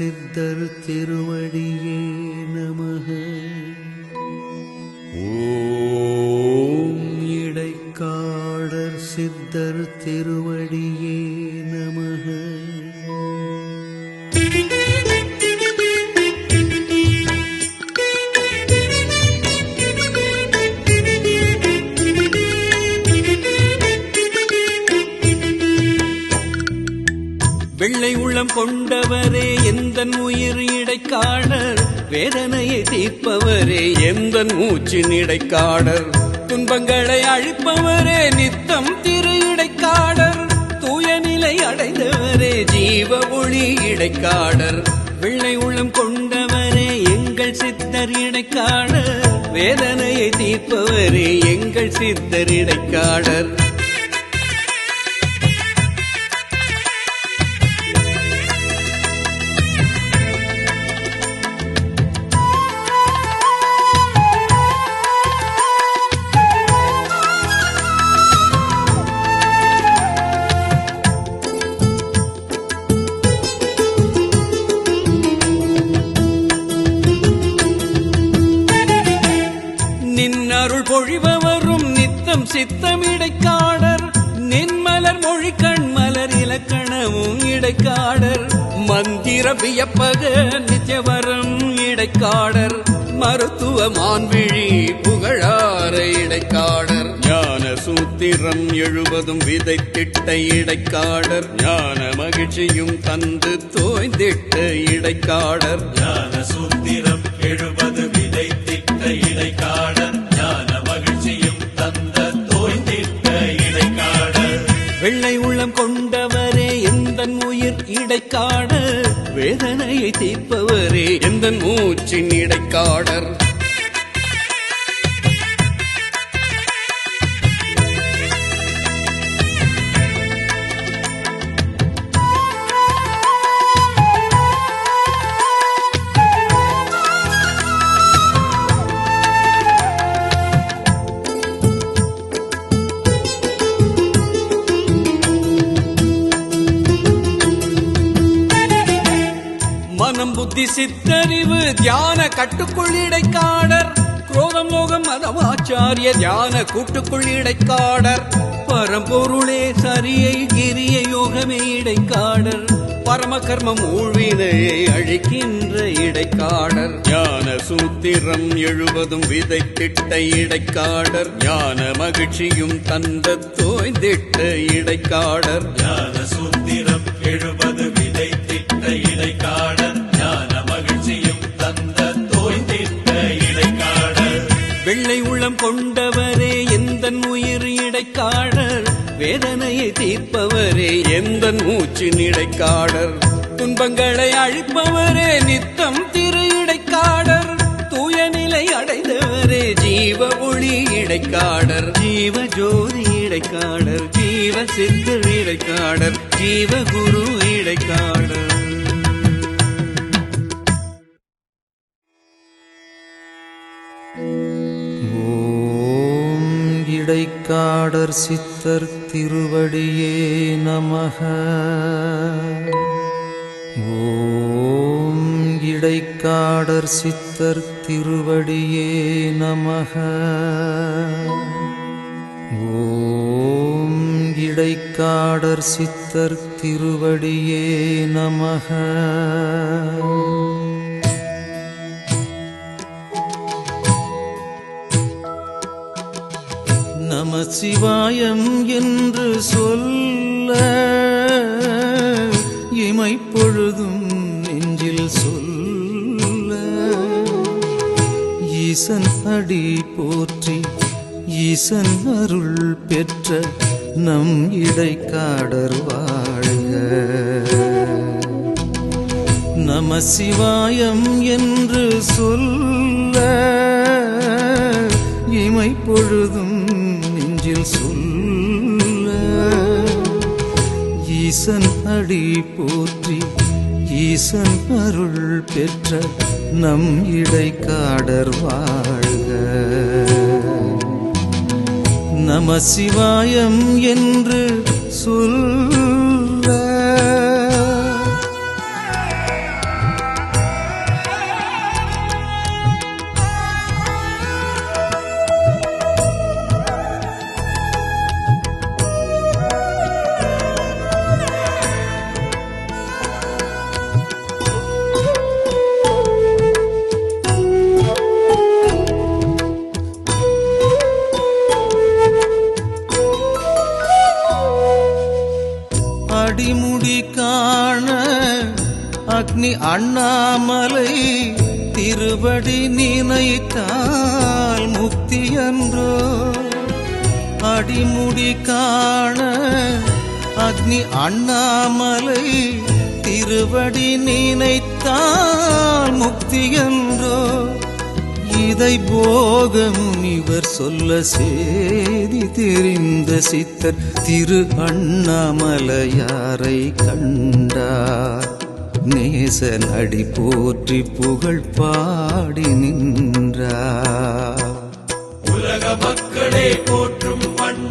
சித்தர் திருவடியே நமக. ஓம் இடைக்காடர் சித்தர் திருவடியே நமக. வெள்ளை உள்ளம் கொண்டவரே எந்த உயிர் இடைக்காடர்? வேதனையை தீர்ப்பவரே எந்த மூச்சின் இடைக்காடர்? துன்பங்களை அழிப்பவரே நித்தம் திரு இடைக்காடர். தூய நிலை அடைந்தவரே ஜீவ ஒளி இடைக்காடர். வெள்ளை உள்ளம் கொண்டவரே எங்கள் சித்தர் இடைக்காடர். வேதனையை தீர்ப்பவரே எங்கள் சித்தர் இடைக்காடர். பொழிபவரும் நித்தம் சித்தமிடைக்காடர். நின்மலர் மொழி கண்மலர் இலக்கணமும் இடைக்காடர். மந்திர வியப்பக நித்யவரம் இடைக்காடர். மருத்துவ மான்விழி புகழார இடைக்காடர். ஞான சூத்திரம் எழுபதும் விதைத்திட்ட இடைக்காடர். ஞான மகிழ்ச்சியும் தந்து தோய்ந்திட்ட இடைக்காடர். ஞான சூத்திரம் எழுபது இடைக்காடர் வேதனையை தீர்ப்பவரே. எந்த மூச்சின் இடைக்காடர் புத்தி சித்தறிவு தியான கட்டுக்குள் இடைக்காடர் குரோதம் லோகம் மதமாச்சாரிய தியான கூட்டுக்குள் இடைக்காடர் பரம்பொருளே சரியை கிரிய யோகமே இடைக்காடர். பரம கர்மம் ஊழ்வினையை அழிக்கின்ற இடைக்காடர். ஞான சூத்திரம் எழுபதும் விதைத்திட்ட இடைக்காடர். ஞான மகிழ்ச்சியும் தந்த தோய்ந்திட்ட இடைக்காடர். ஞான சூத்திரம் எழுபது விதை திட்ட இடைக்காடர். வெள்ளை உள்ளம் கொண்டவரே எந்த உயிர் இடைக்காடர்? வேதனையை தீர்ப்பவரே எந்த மூச்சு இடைக்காடர்? துன்பங்களை அழிப்பவரே நித்தம் திரு இடைக்காடர். தூய நிலை அடைந்தவரே ஜீவ ஒளி இடைக்காடர். ஜீவ ஜோதி இடைக்காடர் ஜீவ சித்தர் இடைக்காடர் ஜீவ குரு இடைக்காடர். இடைக்காடர் சித்தர் திருவடியே நமக. ஓம் இடைக்காடர் சித்தர் திருவடியே நமக. ஓம் இடைக்காடர் சித்தர் திருவடியே நமக. நம சிவாயம் என்று சொல்ல இமைப்பொழுதும் நெஞ்சில் சொல்ல. ஈசன் அடி போற்றி ஈசன் அருள் பெற்ற நம் இடைக்காடர் வாழ்க. நம சிவாயம் என்று சொல்ல இமைப்பொழுதும் நெஞ்சில் சொல்ல. ஈசன் அடி போற்றி ஈசன் அருள் பெற்ற நம் இடைக்காடர் வாழ்க. நம சிவாயம் என்று சொல்ல அண்ணாமலை திருவடி நினைத்தால் முக்தி என்றோ அடிமுடி காண அக்னி அண்ணாமலை திருவடி நினைத்தால் முக்தி என்றோ இதை போகம் இவர் சொல்ல சேதி தெரிந்த சித்தர் திரு அண்ணாமலையாரை கண்டார்? நேச நடி போற்றி புகழ் பாடி நின்றார். உலக மக்களே போற்றும் வண்ணம்